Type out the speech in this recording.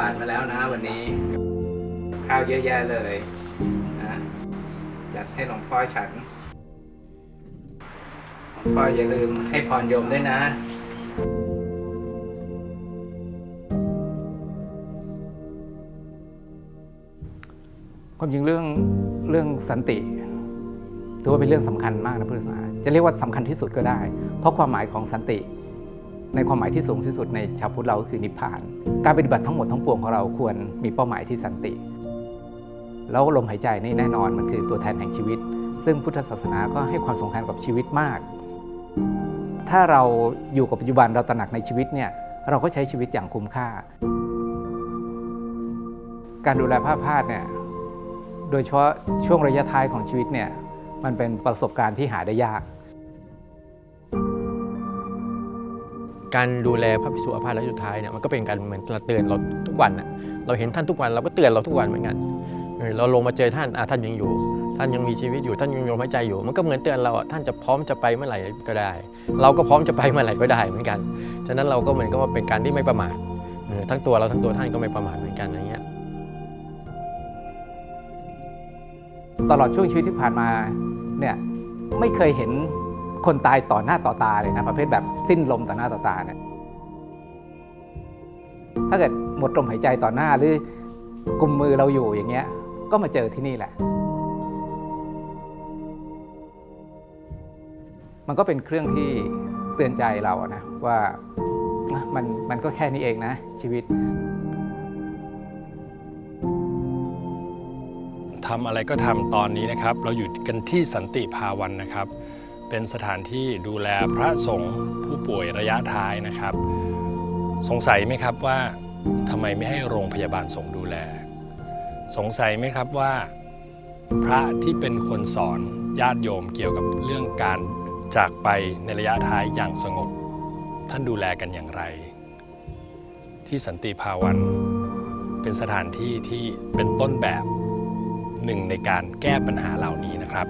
บาตมาแล้วนะ วันนี้ ข้าวเยอะแยะเลยนะจัดให้หลวงพ่อฉันหลวงพ่ออย่าลืมให้พรโยมด้วยนะความจริงเรื่องเรื่องสันติถือว่าเป็นเรื่องสำคัญมากนะพุทธศาสนาจะเรียกว่าสำคัญที่สุดก็ได้ เพราะความหมายของสันติ ในความหมายที่สูงที่สุดในชาวพุทธเราก็คือนิพพาน การปฏิบัติทั้งหมดทั้งปวงของเราควรมีเป้าหมายที่สันติ แล้วลมหายใจนี่แน่นอนมันคือตัวแทนแห่งชีวิต ซึ่งพุทธศาสนาก็ให้ความสำคัญกับชีวิตมาก ถ้าเราอยู่กับปัจจุบันเราตระหนักในชีวิตเนี่ยเราก็ใช้ชีวิตอย่างคุ้มค่า การดูแลผ้าพาดเนี่ยโดยเฉพาะช่วงระยะท้ายของชีวิตเนี่ยมันเป็นประสบการณ์ที่หาได้ยาก การดูแลพระภิกษุอาพาธและสุดท้ายเนี่ยมันก็เป็นการเหมือนเราเตือนเราทุกวันน่ะเราเห็นท่านทุกวันเราก็เตือนเราทุกวันเหมือนกันเราลงมาเจอท่านอะท่านยังอยู่ ท่านยังมีชีวิตอยู่ท่านยังลมหายใจอยู่ มันก็เหมือนเตือนเราอะท่านจะพร้อมจะไปเมื่อไหร่ก็ได้ เราก็พร้อมจะไปเมื่อไหร่ก็ได้เหมือนกันฉะนั้นเราก็เหมือนกับว่าเป็นการที่ไม่ประมาททั้งตัวเราทั้งตัวท่านก็ไม่ประมาทเหมือนกันอย่างเงี้ยตลอดช่วงชีวิตที่ผ่านมาเนี่ยไม่เคยเห็น คนตายต่อหน้าต่อตาเลยนะประเภทแบบสิ้นลมต่อหน้าต่อตาเนี่ยถ้าเกิดหมดลมหายใจต่อหน้าหรือกุมมือเราอยู่อย่างเงี้ย ก็มาเจอที่นี่แหละ มันก็เป็นเครื่องที่เตือนใจเรานะว่ามันมันก็แค่นี้เองนะ ชีวิตทำอะไรก็ทำตอนนี้นะครับ เราอยู่กันที่สันติภาวันนะครับ เป็นสถานที่ดูแลพระสงฆ์ผู้ป่วยระยะท้ายนะครับ สงสัยไหมครับว่าทำไมไม่ให้โรงพยาบาลสงฆ์ดูแล สงสัยไหมครับว่า พระที่เป็นคนสอนญาติโยมเกี่ยวกับเรื่องการจากไปในระยะท้ายอย่างสงบ ท่านดูแลกันอย่างไร ที่สันติภาวันเป็นสถานที่ที่เป็นต้นแบบหนึ่งในการแก้ปัญหาเหล่านี้นะครับ